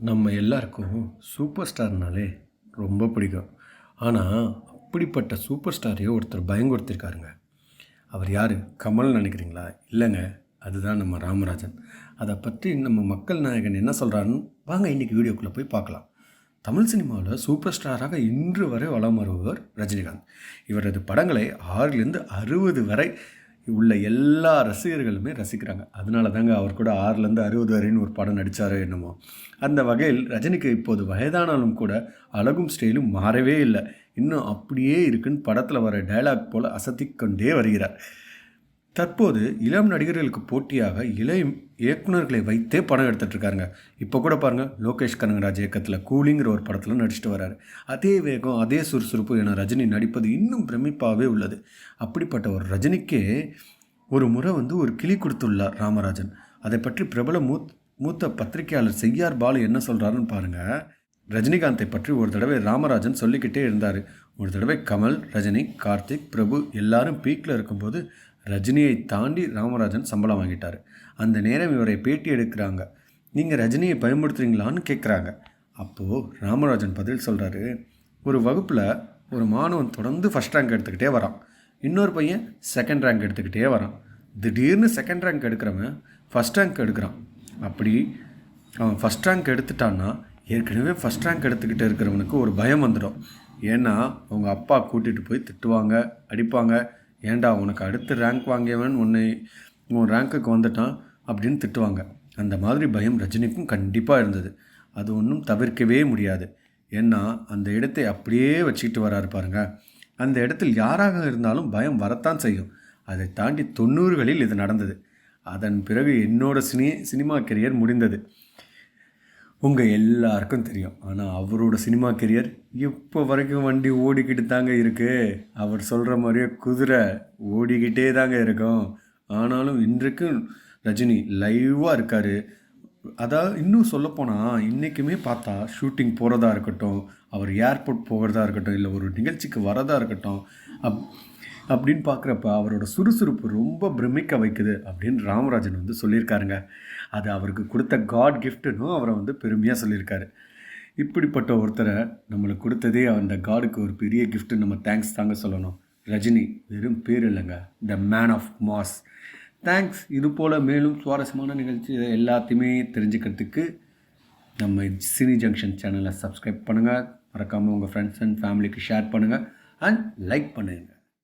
நம்ம எல்லாருக்கும் சூப்பர் ஸ்டார்னாலே ரொம்ப பிடிக்கும். ஆனால் அப்படிப்பட்ட சூப்பர் ஸ்டாரையோ ஒருத்தர் பயங்கொடுத்திருக்காருங்க அவர் யார்? கமல்னு நினைக்கிறீங்களா? இல்லைங்க. அதுதான் நம்ம ராமராஜன். அதை பற்றி நம்ம மக்கள் நாயகன் என்ன சொல்கிறாருன்னு வாங்க இன்றைக்கி வீடியோக்குள்ளே போய் பார்க்கலாம். தமிழ் சினிமாவில் சூப்பர் ஸ்டாராக இன்று வரை வலம் வருபவர் ரஜினிகாந்த். இவரது படங்களை ஆறிலிருந்து அறுபது வரை உள்ள எல்லா ரசிகர்களுமே ரசிக்கிறாங்க. அதனால தாங்க அவர் கூட ஆறுலேருந்து அறுபது வரைன்னு ஒரு படம் நடித்தாரோ என்னமோ. அந்த வகையில் ரஜினிக்கு இப்போது வயதானாலும் கூட அழகும் ஸ்டைலும் மாறவே இல்லை. இன்னும் அப்படியே இருக்குன்னு படத்தில் வர டயலாக் போல் அசத்திக்கொண்டே வருகிறார். தற்போது இளம் நடிகர்களுக்கு போட்டியாக இளைய இயக்குனர்களை வைத்தே படம் எடுத்துகிட்ருக்காருங்க இப்போ கூட பாருங்கள் லோகேஷ் கனகராஜ் இயக்கத்தில் கூலிங்கிற ஒரு படத்தில் நடிச்சிட்டு வர்றாரு அதே வேகம் அதே சுறுசுறுப்பு என ரஜினி நடிப்பது இன்னும் பிரமிப்பாகவே உள்ளது. அப்படிப்பட்ட ஒரு ரஜினிக்கே ஒரு முறை வந்து ஒரு கிளி கொடுத்துள்ளார் ராமராஜன். அதை பற்றி பிரபல மூத் மூத்த பத்திரிகையாளர் செய்யார் பாலு என்ன சொல்கிறாருன்னு பாருங்கள் ரஜினிகாந்தை பற்றி ஒரு தடவை ராமராஜன் சொல்லிக்கிட்டே இருந்தார். ஒரு தடவை கமல் ரஜினி கார்த்திக் பிரபு எல்லாரும் பீக்கில் இருக்கும்போது ரஜினியை தாண்டி ராமராஜன் சம்பளம் வாங்கிட்டார். அந்த நேரம் இவரை பேட்டி எடுக்கிறாங்க. நீங்கள் ரஜினியை பயன்படுத்துகிறீங்களான்னு கேட்குறாங்க அப்போது ராமராஜன் பதில் சொல்கிறாரு ஒரு வகுப்பில் ஒரு மாணவன் தொடர்ந்து ஃபஸ்ட் ரேங்க் எடுத்துக்கிட்டே வரான். இன்னொரு பையன் செகண்ட் ரேங்க் எடுத்துக்கிட்டே வரான். திடீர்னு செகண்ட் ரேங்க் எடுக்கிறவன் ஃபஸ்ட் ரேங்க் எடுக்கிறான். அப்படி அவன் ஃபஸ்ட் ரேங்க் எடுத்துட்டான்னா ஏற்கனவே ஃபஸ்ட் ரேங்க் எடுத்துக்கிட்டு இருக்கிறவனுக்கு ஒரு பயம் வந்துடும். ஏன்னா அவங்க அப்பா கூட்டிகிட்டு போய் திட்டுவாங்க அடிப்பாங்க. ஏன்டா உனக்கு அடுத்து ரேங்க் வாங்கியவன் உன்னை உன் ரேங்க்குக்கு வந்துட்டான் அப்படின்னு திட்டுவாங்க. அந்த மாதிரி பயம் ரஜினிக்கும் கண்டிப்பாக இருந்தது. அது ஒன்றும் தவிர்க்கவே முடியாது. ஏன்னா அந்த இடத்தை அப்படியே வச்சுக்கிட்டு வராரு பாருங்க. அந்த இடத்தில் யாராக இருந்தாலும் பயம் வரத்தான் செய்யும். அதை தாண்டி தொண்ணூறுகளில் இது நடந்தது. அதன் பிறகு என்னோட சினி சினிமா கெரியர் முடிந்தது. உங்கள் எல்லாருக்கும் தெரியும். ஆனால் அவரோட சினிமா கெரியர் இப்போ வரைக்கும் வண்டி ஓடிக்கிட்டு தாங்க இருக்குது அவர் சொல்கிற மாதிரியே குதிரை ஓடிக்கிட்டே தாங்க இருக்கும். ஆனாலும் இன்றைக்கும் ரஜினி லைவாக இருக்கார். அதாவது இன்னும் சொல்லப்போனால் இன்றைக்குமே பார்த்தா ஷூட்டிங் போகிறதா இருக்கட்டும் அவர் ஏர்போர்ட் போகிறதா இருக்கட்டும் இல்லை ஒரு நிகழ்ச்சிக்கு வரதா இருக்கட்டும் அப் அப்படின்னு பார்க்குறப்ப அவரோட சுறுசுறுப்பு ரொம்ப பிரமிக்க வைக்குது அப்படின்னு ராமராஜன் வந்து சொல்லியிருக்காருங்க. அது அவருக்கு கொடுத்த காட் கிஃப்ட்டுன்னு அவரை வந்து பெருமையாக சொல்லியிருக்காரு. இப்படிப்பட்ட ஒருத்தரை நம்மளுக்கு கொடுத்ததே அந்த காடுக்கு ஒரு பெரிய கிஃப்ட்டு நம்ம தேங்க்ஸ் தாங்க சொல்லணும். ரஜினி வெறும் பேர் இல்லைங்க. The man of mass thanks இது போல் மேலும் சுவாரஸ்யமான நிகழ்ச்சி எல்லாத்தையுமே தெரிஞ்சுக்கிறதுக்கு நம்ம சினி ஜங்ஷன் சேனலை சப்ஸ்கிரைப் பண்ணுங்கள் மறக்காமல் உங்கள் ஃப்ரெண்ட்ஸ் அண்ட் ஃபேமிலிக்கு ஷேர் பண்ணுங்கள் அண்ட் லைக் பண்ணுங்கள்